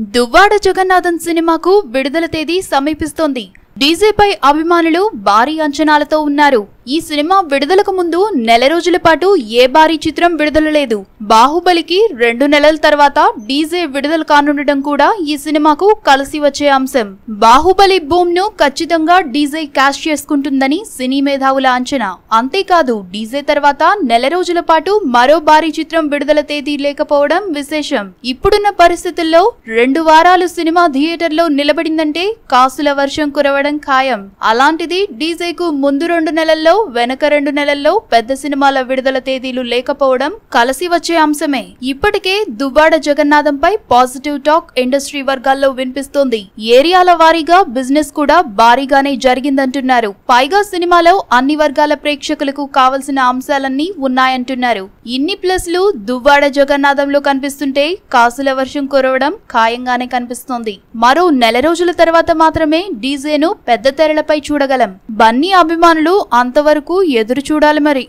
దువ్వాడ జగన్నాథన్ సినిమాకు విడుదల తేదీ సమీపిస్తోంది. డీజేపై అభిమానులు భారీ అంచనాలతో ఉన్నారు. ఈ సినిమా విడుదలకు ముందు నెల రోజుల పాటు ఏ భారీ చిత్రం విడుదల లేదు. బాహుబలికి రెండు నెలల తర్వాత డీజే విడుదల కానుండడం కూడా ఈ సినిమాకు కలిసి వచ్చే అంశం. బాహుబలి బూమ్ను ఖచ్చితంగా డీజే క్యాష్ చేసుకుంటుందని సినీ మేధావుల అంచనా. అంతేకాదు డీజే తర్వాత నెల రోజుల పాటు మరో భారీ చిత్రం విడుదల తేదీ లేకపోవడం విశేషం. ఇప్పుడున్న పరిస్థితుల్లో రెండు వారాలు సినిమా థియేటర్లో నిలబడిందంటే కాసుల వర్షం కురవడం ఖాయం. అలాంటిది డీజేకు ముందు రెండు నెలల్లో వెనక రెండు నెలల్లో పెద్ద సినిమాల విడుదల తేదీలు లేకపోవడం కలిసి వచ్చే అంశమే. ఇప్పటికే దువ్వాడ జగన్నాథంపై పాజిటివ్ టాక్ ఇండస్ట్రీ వర్గాల్లో వినిపిస్తోంది. ఏరియాల వారీగా బిజినెస్ కూడా భారీగానే జరిగిందంటున్నారు. పైగా సినిమాలో అన్ని వర్గాల ప్రేక్షకులకు కావలసిన అంశాలన్నీ ఉన్నాయంటున్నారు. ఇన్ని ప్లస్లు దువ్వాడ జగన్నాథంలో కనిపిస్తుంటే కాసుల వర్షం కురవడం ఖాయంగానే కనిపిస్తోంది. మరో నెల రోజుల తర్వాత మాత్రమే డీజేను పెద్ద తెరలపై చూడగలం. బన్నీ అభిమానులు అంతవరకు వరకు ఎదురు చూడాలి మరి.